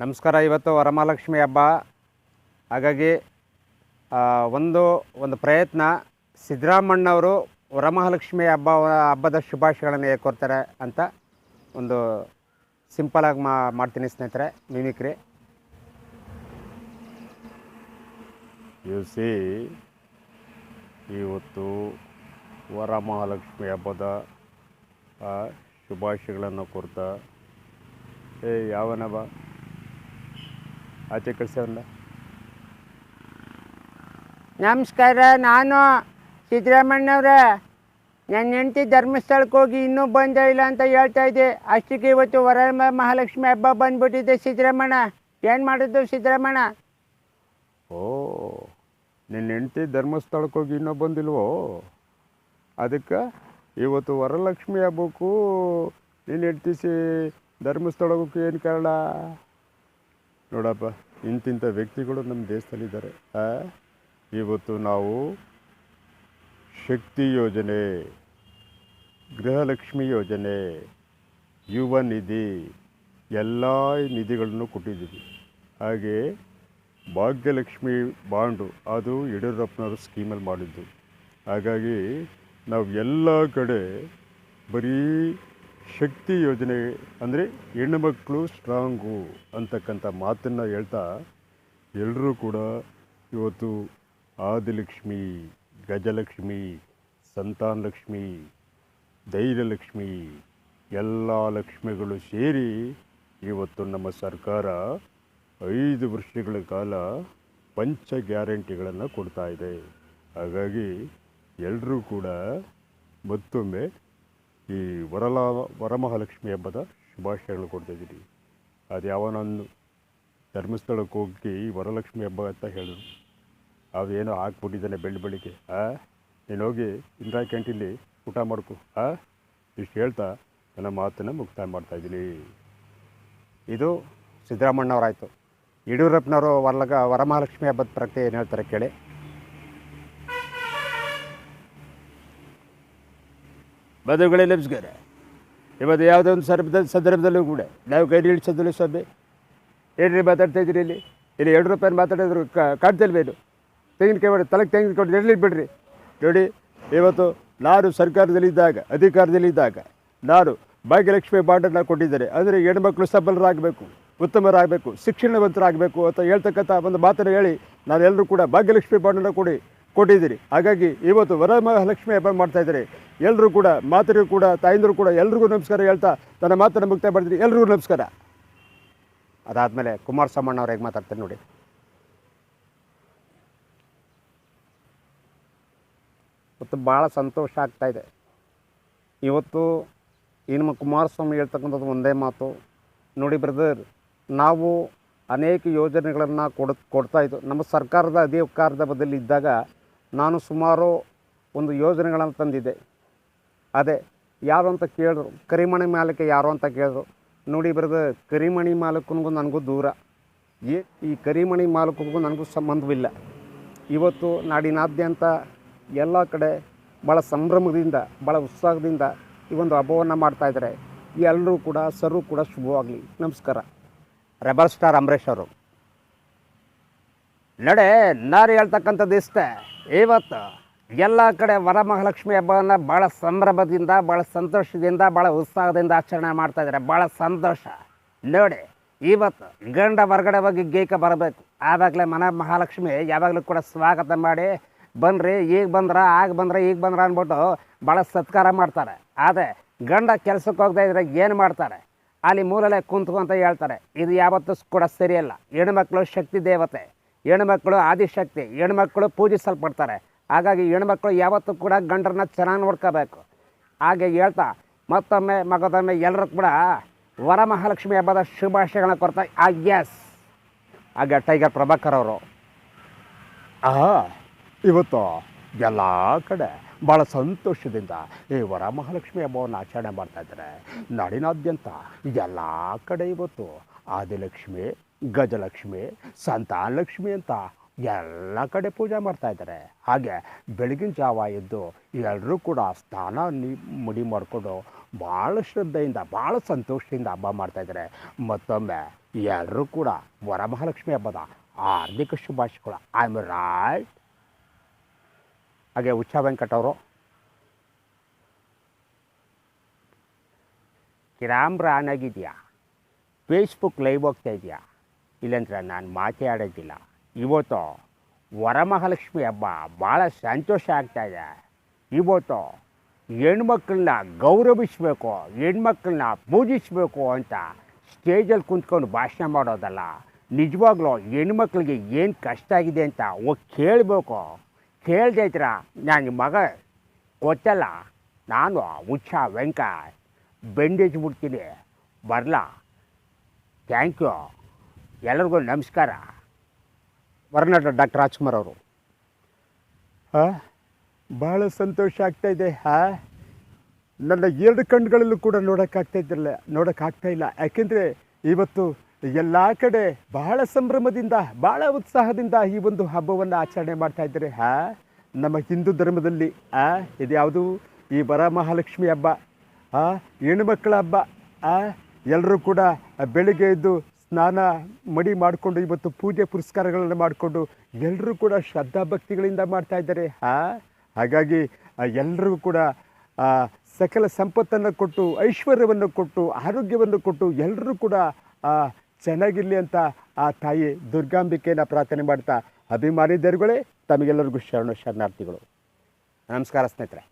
ನಮಸ್ಕಾರ, ಇವತ್ತು ವರಮಹಾಲಕ್ಷ್ಮಿ ಹಬ್ಬ. ಹಾಗಾಗಿ ಒಂದು ಒಂದು ಪ್ರಯತ್ನ. ಸಿದ್ದರಾಮಣ್ಣವರು ವರಮಹಾಲಕ್ಷ್ಮಿ ಹಬ್ಬ, ಹಬ್ಬದ ಶುಭಾಶಯಗಳನ್ನು ಹೇಗೆ ಅಂತ ಒಂದು ಸಿಂಪಲಾಗಿ ಮಾ, ಮಾಡ್ತೀನಿ ಸ್ನೇಹಿತರೆ, ಮಿಮಿಕ್ರಿ. ಯು ಸಿ ಇವತ್ತು ವರಮಹಾಲಕ್ಷ್ಮಿ ಹಬ್ಬದ ಶುಭಾಶಯಗಳನ್ನು ಕೊಡ್ತಾ ಏ ಯಾವನ ಬಾ ಆಚೆ ಕಳಿಸವಲ್ಲ ನಮಸ್ಕಾರ ನಾನು ಸಿದ್ದರಾಮಣ್ಣವ್ರೆ ನನ್ನ ಹೆಂಡತಿ ಧರ್ಮಸ್ಥಳಕ್ಕೆ ಹೋಗಿ ಇನ್ನೂ ಬಂದೇ ಇಲ್ಲ ಅಂತ ಹೇಳ್ತಾ ಇದ್ದೆ. ಅಷ್ಟಕ್ಕೆ ಇವತ್ತು ವರ ಮಹಾಲಕ್ಷ್ಮಿ ಹಬ್ಬ ಬಂದ್ಬಿಟ್ಟಿದೆ ಸಿದ್ದರಾಮಣ್ಣ ಏನು ಮಾಡಿದ್ದು ಸಿದ್ದರಾಮಣ್ಣ ಓ ನಿನ್ನ ಹೆಂಡತಿ ಧರ್ಮಸ್ಥಳಕ್ಕೆ ಹೋಗಿ ಇನ್ನೂ ಬಂದಿಲ್ವೋ? ಅದಕ್ಕೆ ಇವತ್ತು ವರಲಕ್ಷ್ಮಿ ಹಬ್ಬಕ್ಕೂ ನಿನ್ನ ಹೆಂಡತಿ ಧರ್ಮಸ್ಥಳಕ್ಕೂ ಧರ್ಮಸ್ಥಳಕ್ಕೆ ಏನು ಕಾರಣ? ನೋಡಪ್ಪ. ಇಂತಿಂಥ ವ್ಯಕ್ತಿಗಳು ನಮ್ಮ ದೇಶದಲ್ಲಿದ್ದಾರೆ? ಇವತ್ತು ನಾವು ಶಕ್ತಿ ಯೋಜನೆ, ಗೃಹಲಕ್ಷ್ಮಿ ಯೋಜನೆ, ಯುವ ನಿಧಿ, ಎಲ್ಲ ನಿಧಿಗಳನ್ನು ಕೊಟ್ಟಿದ್ದೀವಿ ಹಾಗೆ ಭಾಗ್ಯಲಕ್ಷ್ಮಿ ಬಾಂಡು ಅದು ಯಡಿಯೂರಪ್ಪನವರು ಸ್ಕೀಮಲ್ಲಿ ಮಾಡಿದ್ದು ಹಾಗಾಗಿ ನಾವು ಎಲ್ಲ ಕಡೆ ಬರೀ ಶಕ್ತಿ ಯೋಜನೆ ಅಂದರೆ ಹೆಣ್ಣುಮಕ್ಕಳು ಸ್ಟ್ರಾಂಗು ಅಂತಕ್ಕಂಥ ಮಾತನ್ನು ಹೇಳ್ತಾ ಎಲ್ಲರೂ ಕೂಡ ಇವತ್ತು ಆದಿಲಕ್ಷ್ಮಿ, ಗಜಲಕ್ಷ್ಮಿ, ಸಂತಾನಲಕ್ಷ್ಮಿ ಧೈರ್ಯಲಕ್ಷ್ಮಿ ಎಲ್ಲ ಲಕ್ಷ್ಮಿಗಳು ಸೇರಿ ಇವತ್ತು ನಮ್ಮ ಸರ್ಕಾರ ಐದು ವರ್ಷಗಳ ಕಾಲ ಪಂಚ ಗ್ಯಾರಂಟಿಗಳನ್ನು ಕೊಡ್ತಾ ಇದೆ. ಹಾಗಾಗಿ ಎಲ್ಲರೂ ಕೂಡ ಮತ್ತೊಮ್ಮೆ ಈ ವರಲ ವರಮಹಾಲಕ್ಷ್ಮಿ ಹಬ್ಬದ ಶುಭಾಶಯಗಳು ಕೊಡ್ತಾ ಇದ್ದೀನಿ. ಅದು ಯಾವನೊಂದು ಧರ್ಮಸ್ಥಳಕ್ಕೆ ಹೋಗಿ ವರಲಕ್ಷ್ಮಿ ಹಬ್ಬ ಅಂತ ಹೇಳಿದ್ರು. ಅದೇನೋ ಹಾಕ್ಬಿಟ್ಟಿದ್ದಾನೆ ಬೆಳ್ಳಿ ಬೆಳಿಗ್ಗೆ. ಆ? ನೀನು ಹೋಗಿ ಇಂದಿರಾ ಕ್ಯಾಂಟೀನಲ್ಲಿ ಊಟ ಮಾಡ್ಕೊ. ಆ? ಇಷ್ಟು ಹೇಳ್ತಾ ನನ್ನ ಮಾತನ್ನು ಮುಕ್ತಾಯ ಮಾಡ್ತಾಯಿದ್ದೀನಿ ಇದು ಸಿದ್ದರಾಮಣ್ಣವರಾಯಿತು ಯಡಿಯೂರಪ್ಪನವರು ವರಲಗ ವರಮಹಾಲಕ್ಷ್ಮಿ ಹಬ್ಬದ ಪ್ರಕ್ರಿಯೆ ಏನು ಹೇಳ್ತಾರೆ ಕೇಳಿ. ಬದುಗಳೇ ನಮಸ್ಕಾರ ಇವತ್ತು ಯಾವುದೋ ಒಂದು ಸಂದರ್ಭದ ಸಂದರ್ಭದಲ್ಲೂ ಕೂಡ ನಾವು ಕೈ ಇಳಿಸೋದಿಲ್ಲ ಸ್ವಾಮಿ. ಏನ್ರಿ ಮಾತಾಡ್ತಾ ಇದ್ದೀರಿ ಇಲ್ಲಿ? ಇಲ್ಲಿ ಎರಡು ರೂಪಾಯಿ ಮಾತಾಡಿದ್ರು ಕಾಡ್ತಿಲ್ವೇನು ತೆಂಗಿನಕಾಯಿ ಮಾಡಿ ತಲೆಗೆ ತೆಂಗಿನಕೊಂಡು ಎಲ್ಲಿ ಬಿಡ್ರಿ. ನೋಡಿ, ಇವತ್ತು ನಾನು ಸರ್ಕಾರದಲ್ಲಿದ್ದಾಗ, ಅಧಿಕಾರದಲ್ಲಿದ್ದಾಗ ನಾನು ಭಾಗ್ಯಲಕ್ಷ್ಮಿ ಬಾಂಡನ್ನು ಕೊಟ್ಟಿದ್ದಾರೆ. ಅಂದರೆ ಹೆಣ್ಮಕ್ಳು ಸಬಲರಾಗಬೇಕು, ಉತ್ತಮರಾಗಬೇಕು, ಶಿಕ್ಷಣವಂತರಾಗಬೇಕು ಅಂತ ಹೇಳ್ತಕ್ಕಂಥ ಒಂದು ಮಾತನ್ನು ಹೇಳಿ ನಾನು ಎಲ್ಲರೂ ಕೂಡ ಭಾಗ್ಯಲಕ್ಷ್ಮಿ ಬಾಂಡನ್ನು ಕೊಡಿ. ಕೊಟ್ಟಿದ್ದೀರಿ. ಹಾಗಾಗಿ ಇವತ್ತು ವರಮಹಾಲಕ್ಷ್ಮಿ ಹಬ್ಬ ಮಾಡ್ತಾ ಇದ್ದಾರೆ. ಎಲ್ಲರೂ ಕೂಡ ಮಾತರಿಗೂ ಕೂಡ, ತಾಯಂದರು ಕೂಡ ಎಲ್ರಿಗೂ ನಮಸ್ಕಾರ ಹೇಳ್ತಾ ತನ್ನ ಮಾತನ್ನು ಮುಕ್ತಾಯ ಮಾಡಿದ್ರಿ ಎಲ್ರಿಗೂ ನಮಸ್ಕಾರ. ಅದಾದಮೇಲೆ ಕುಮಾರಸ್ವಾಮಣ್ಣ ಅವ್ರು ಹೇಗೆ ಮಾತಾಡ್ತಾರೆ ನೋಡಿ. ಇವತ್ತು ಭಾಳ ಸಂತೋಷ ಆಗ್ತಾ ಇದೆ. ಇವತ್ತು ಈ ನಮ್ಮ ಕುಮಾರಸ್ವಾಮಿ ಹೇಳ್ತಕ್ಕಂಥದ್ದು ಒಂದೇ ಮಾತು. ನೋಡಿ ಬ್ರದರ್, ನಾವು ಅನೇಕ ಯೋಜನೆಗಳನ್ನು ಕೊಡ್, ಕೊಡ್ತಾ ಇದ್ದು, ನಮ್ಮ ಸರ್ಕಾರದ ಅಧಿಕಾರದ ಬದಲಿ ಇದ್ದಾಗ ನಾನು ಸುಮಾರು ಒಂದು ಯೋಜನೆಗಳನ್ನು ತಂದಿದ್ದೆ. ಅದೇ, ಯಾರು ಅಂತ ಕೇಳಿದ್ರು, ಕರಿಮಣಿ ಮಾಲಕ್ಕೆ ಯಾರು ಅಂತ ಕೇಳಿದ್ರು, ನೋಡಿ ಬರೆದ ಕರಿಮಣಿ ಮಾಲಕನಿಗೂ ನನಗೂ ದೂರ. ಏ ಈ ಕರಿಮಣಿ ಮಾಲಕನಿಗೂ ನನಗೂ ಸಂಬಂಧವಿಲ್ಲ. ಇವತ್ತು ನಾಡಿನಾದ್ಯಂತ ಎಲ್ಲ ಕಡೆ ಭಾಳ ಸಂಭ್ರಮದಿಂದ ಭಾಳ ಉತ್ಸಾಹದಿಂದ ಈ ಒಂದು ಹಬ್ಬವನ್ನು ಮಾಡ್ತಾಯಿದ್ದಾರೆ ಎಲ್ಲರೂ ಕೂಡ ಸರ್ವೂ ಕೂಡ ಶುಭವಾಗಲಿ. ನಮಸ್ಕಾರ. ರೆಬಲ್ ಸ್ಟಾರ್ ಅಂಬರೀಷ್ ಅವರು. ನಡೆ, ನಾರು ಹೇಳ್ತಕ್ಕಂಥದ್ದು ಇಷ್ಟೇ. ಇವತ್ತು ಎಲ್ಲ ಕಡೆ ವರಮಹಾಲಕ್ಷ್ಮಿ ಹಬ್ಬವನ್ನು ಭಾಳ ಸಂಭ್ರಮದಿಂದ ಭಾಳ ಸಂತೋಷದಿಂದ ಭಾಳ ಉತ್ಸಾಹದಿಂದ ಆಚರಣೆ ಮಾಡ್ತಾ ಇದ್ದಾರೆ. ಭಾಳ ಸಂತೋಷ. ನೋಡಿ, ಇವತ್ತು ಗಂಡ ಹೊರಗಡೆ ಹೋಗಿ ಗೇಕ ಬರಬೇಕು. ಆವಾಗಲೇ ಮನೆ ಮಹಾಲಕ್ಷ್ಮಿ ಯಾವಾಗಲೂ ಕೂಡ ಸ್ವಾಗತ ಮಾಡಿ ಬನ್ನಿರಿ ಈಗ ಬಂದ್ರ, ಆಗ ಬಂದ್ರ, ಈಗ ಬಂದ್ರ ಅಂದ್ಬಿಟ್ಟು ಭಾಳ ಸತ್ಕಾರ ಮಾಡ್ತಾರೆ. ಆದರೆ ಗಂಡ ಕೆಲಸಕ್ಕೆ ಹೋಗ್ತಾ ಇದ್ರೆ ಏನು ಮಾಡ್ತಾರೆ? ಅಲ್ಲಿ ಮೂಲಲೆ ಕುಂತ್ಕೊಂತ ಹೇಳ್ತಾರೆ, ಇದು ಯಾವತ್ತೂ ಕೂಡ ಸರಿಯಲ್ಲ. ಹೆಣ್ಮಕ್ಳು ಶಕ್ತಿ ದೇವತೆ. ಹೆಣ್ಮಕ್ಳು ಆದಿಶಕ್ತಿ, ಹೆಣ್ಮಕ್ಳು ಪೂಜಿಸಲ್ಪಡ್ತಾರೆ. ಹಾಗಾಗಿ ಹೆಣ್ಮಕ್ಳು ಯಾವತ್ತೂ ಕೂಡ ಗಂಡರನ್ನ ಚೆನ್ನಾಗಿ ನೋಡ್ಕೋಬೇಕು. ಹಾಗೆ ಹೇಳ್ತಾ, ಮತ್ತೊಮ್ಮೆ ಮಗದೊಮ್ಮೆ ಎಲ್ಲರೂ ಕೂಡ ವರಮಹಾಲಕ್ಷ್ಮಿ ಹಬ್ಬದ ಶುಭಾಶಯಗಳನ್ನ ಕೊಡ್ತಾ, ಆ ಎಸ್ ಹಾಗೆ ಟೈಗರ್ ಪ್ರಭಾಕರ್ ಅವರು. ಆ, ಇವತ್ತು ಎಲ್ಲ ಕಡೆ ಭಾಳ ಸಂತೋಷದಿಂದ ಈ ವರಮಹಾಲಕ್ಷ್ಮಿ ಹಬ್ಬವನ್ನು ಆಚರಣೆ ಮಾಡ್ತಾ ಇದ್ದಾರೆ. ನಾಡಿನಾದ್ಯಂತ ಎಲ್ಲ ಕಡೆ ಇವತ್ತು ಆದಿಲಕ್ಷ್ಮಿ ಗಜಲಕ್ಷ್ಮಿ, ಸಂತಾನಲಕ್ಷ್ಮಿ ಅಂತ ಎಲ್ಲ ಕಡೆ ಪೂಜೆ ಮಾಡ್ತಾ ಇದ್ದಾರೆ. ಹಾಗೆ ಬೆಳಗಿನ ಜಾವ ಎದ್ದು ಎಲ್ಲರೂ ಕೂಡ ಸ್ನಾನ ನಿ, ಮುಡಿ ಮಾಡಿಕೊಂಡು ಭಾಳ ಶ್ರದ್ಧೆಯಿಂದ, ಭಾಳ ಸಂತೋಷದಿಂದ ಹಬ್ಬ ಮಾಡ್ತಾಯಿದ್ದಾರೆ ಮತ್ತೊಮ್ಮೆ ಎಲ್ಲರೂ ಕೂಡ ವರಮಹಾಲಕ್ಷ್ಮಿ ಹಬ್ಬದ ಹಾರ್ದಿಕ ಶುಭಾಶಯಗಳು. ಐ ಆಮ್ ರೈಟ್ ಹಾಗೆ ಉಚ್ಚ ವೆಂಕಟ್ ಅವರು. ಕಿರಾಮ್ರ ಆನ್ ಆಗಿದೆಯಾ ಫೇಸ್ಬುಕ್ ಲೈವ್ ಹೋಗ್ತಾ ಇದೆಯಾ? ಇಲ್ಲಂದ್ರೆ ನಾನು ಮಾತೇ ಆಡೋದಿಲ್ಲ. ಇವತ್ತು ವರಮಹಾಲಕ್ಷ್ಮಿ ಹಬ್ಬ ಭಾಳ ಸಂತೋಷ ಆಗ್ತಾ ಇದೆ. ಇವತ್ತು ಹೆಣ್ಮಕ್ಳನ್ನ ಗೌರವಿಸಬೇಕು, ಹೆಣ್ಮಕ್ಳನ್ನ ಪೂಜಿಸಬೇಕು ಅಂತ ಸ್ಟೇಜಲ್ಲಿ ಕುಂತ್ಕೊಂಡು ಭಾಷಣ ಮಾಡೋದಲ್ಲ, ನಿಜವಾಗ್ಲೂ ಹೆಣ್ಮಕ್ಳಿಗೆ ಏನು ಕಷ್ಟ ಆಗಿದೆ ಅಂತ ಹೋಗಿ ಕೇಳಬೇಕು. ಕೇಳದೆ ಇದ್ರ ನನ್ನ ಮಗ ಗೊತ್ತಲ್ಲ ನಾನು ಹುಚ್ಚ, ವೆಂಕ ಬೆಂಡೇಜ್ ಬಿಡ್ತೀನಿ. ಬರಲಾ? ಥ್ಯಾಂಕ್ ಯು ಎಲ್ಲರಿಗೂ ನಮಸ್ಕಾರ. ವರ್ಣಟ ಡಾಕ್ಟರ್ ರಾಜ್ಕುಮಾರ್ ಅವರು. ಹಾಂ? ಭಾಳ ಸಂತೋಷ ಆಗ್ತಾ ಇದೆ. ಹಾಂ? ನನ್ನ ಎರಡು ಕಣ್ಣುಗಳಲ್ಲೂ ಕೂಡ ನೋಡೋಕ್ಕಾಗ್ತಾ ಇದ್ದಿರಲ್ಲ ನೋಡೋಕ್ಕಾಗ್ತಾ ಇಲ್ಲ. ಯಾಕೆಂದರೆ ಇವತ್ತು ಎಲ್ಲ ಕಡೆ ಬಹಳ ಸಂಭ್ರಮದಿಂದ ಭಾಳ ಉತ್ಸಾಹದಿಂದ ಈ ಒಂದು ಹಬ್ಬವನ್ನು ಆಚರಣೆ ಮಾಡ್ತಾ ಇದ್ದಾರೆ. ಹಾ? ನಮ್ಮ ಹಿಂದೂ ಧರ್ಮದಲ್ಲಿ, ಆ? ಇದ್ಯಾವುದು? ಈ ವರಮಹಾಲಕ್ಷ್ಮಿ ಹಬ್ಬ, ಆ? ಹೆಣ್ಮಕ್ಳ ಹಬ್ಬ, ಆ? ಎಲ್ಲರೂ ಕೂಡ ಬೆಳಿಗ್ಗೆ ಎದ್ದು ಸ್ನಾನ ಮಡಿ ಮಾಡಿಕೊಂಡು ಇವತ್ತು ಪೂಜೆ ಪುರಸ್ಕಾರಗಳನ್ನು ಮಾಡಿಕೊಂಡು ಎಲ್ಲರೂ ಕೂಡ ಶ್ರದ್ಧಾ ಭಕ್ತಿಗಳಿಂದ ಮಾಡ್ತಾ ಇದ್ದಾರೆ. ಹಾ? ಹಾಗಾಗಿ ಎಲ್ಲರಿಗೂ ಕೂಡ ಸಕಲ ಸಂಪತ್ತನ್ನು ಕೊಟ್ಟು, ಐಶ್ವರ್ಯವನ್ನು ಕೊಟ್ಟು, ಆರೋಗ್ಯವನ್ನು ಕೊಟ್ಟು ಎಲ್ಲರೂ ಕೂಡ ಚೆನ್ನಾಗಿರಲಿ ಅಂತ ಆ ತಾಯಿ ದುರ್ಗಾಂಬಿಕೆಯನ್ನು ಪ್ರಾರ್ಥನೆ ಮಾಡ್ತಾ ಅಭಿಮಾನಿ ದೇವರುಗಳೇ ತಮಗೆಲ್ಲರಿಗೂ ಶರಣ ಶರಣಾರ್ಥಿಗಳು. ನಮಸ್ಕಾರ ಸ್ನೇಹಿತರೆ.